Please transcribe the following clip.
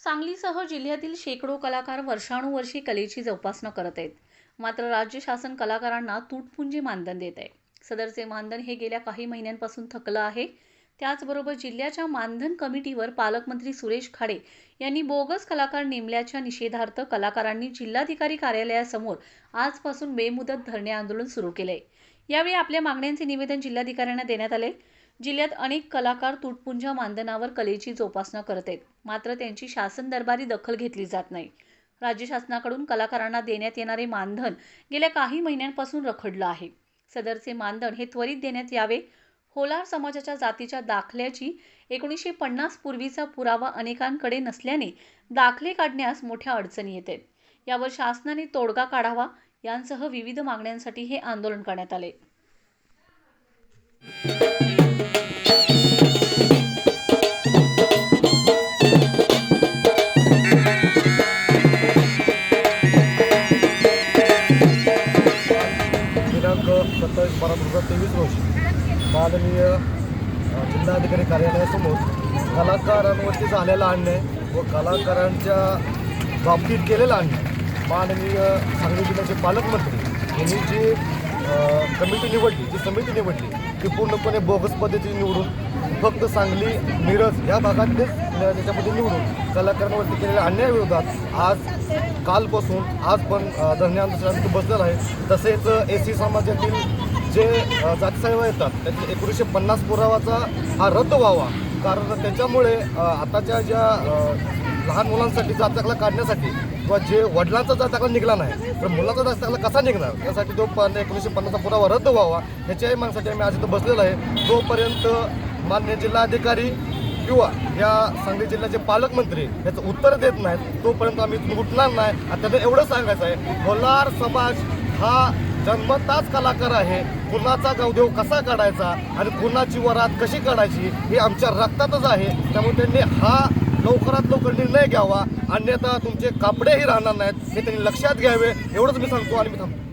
सांगलीसह जिल्ह्यातील शेकडो कलाकार वर्षानुवर्षी कलेची जोपासना करत आहेत. मात्र राज्य शासन कलाकारांना तुटपुंजी मानधन देत आहे. सदरचे मानधन हे गेल्या काही महिन्यांपासून थकलं आहे. त्याचबरोबर जिल्ह्याच्या मानधन कमिटीवर पालकमंत्री सुरेश खाडे यांनी बोगस कलाकार नेमल्याच्या निषेधार्थ कलाकारांनी जिल्हाधिकारी कार्यालयासमोर आजपासून बेमुदत धरणे आंदोलन सुरू केले यावेळी आपल्या मागण्यांचे निवेदन जिल्हाधिकाऱ्यांना देण्यात आले. जिल्ह्यात अनेक कलाकार तुटपुंजा मानधनावर कलेची जोपासना करत आहेत. मात्र त्यांची शासन दरबारी दखल घेतली जात नाही. राज्य शासनाकडून कलाकारांना देण्यात येणारे मानधन गेल्या काही महिन्यांपासून रखडलं आहे. सदरचे मानधन हे त्वरित देण्यात यावे. होलार समाजाच्या जातीच्या दाखल्याची एकोणीसशे पन्नास पूर्वीचा पुरावा अनेकांकडे नसल्याने दाखले काढण्यास मोठ्या अडचणी येत आहेत. यावर शासनाने तोडगा काढावा यांसह विविध मागण्यांसाठी हे आंदोलन करण्यात आले. सत्तावीस बारा दोन हजार तेवीस रोजी माननीय जिल्हाधिकारी कार्यालयासमोर कलाकारांवरती झालेला अन्याय व कलाकारांच्या बाबतीत केलेला अन्याय माननीय सांगली जिल्ह्याचे पालकमंत्री यांनी जी कमिटी निवडली जी समिती निवडली ती पूर्णपणे बोगस पद्धतीने निवडून फक्त सांगली मिरज या भागातलेच त्याच्यामध्ये निवडून कलाकारांवरती केलेल्या अन्यायाविरोधात आज कालपासून आज पण धरणे आंदोलनात बसलेलं आहे तसेच ए सी समाजातील जे जातसाहेब जातीसाहेब येतात त्यांचे एकोणीसशे पन्नास पुरावाचा हा रद्द व्हावा. कारण त्याच्यामुळे आताच्या ज्या लहान मुलांसाठी जात दाखला काढण्यासाठी किंवा जे वडिलांचा जात दाखला निघाला नाही तर मुलांचा जात दाखला कसा निघणार? त्यासाठी तो पण एकोणीसशे पन्नासचा पुरावा रद्द व्हावा. याच्याही मागण्यासाठी आम्ही आज इथं बसलेलो आहे. तोपर्यंत मान्य जिल्हाधिकारी किंवा या सांगली जिल्ह्याचे पालकमंत्री याचं उत्तर देत नाहीत तोपर्यंत आम्ही उठणार नाही. आणि त्यांना एवढं सांगायचं आहे कोल्हार समाज हा जन्मताच कलाकार आहे. कुणाचा गावदेव कसा काढायचा आणि कुणाची वरात कशी काढायची हे आमच्या रक्तातच आहे. त्यामुळे त्यांनी हा लवकरात लवकर निर्णय घ्यावा. अन्यथा तुमचे कापडेही राहणार नाहीत. हे त्यांनी लक्षात घ्यावे. एवढंच मी सांगतो आणि मी थांबतो.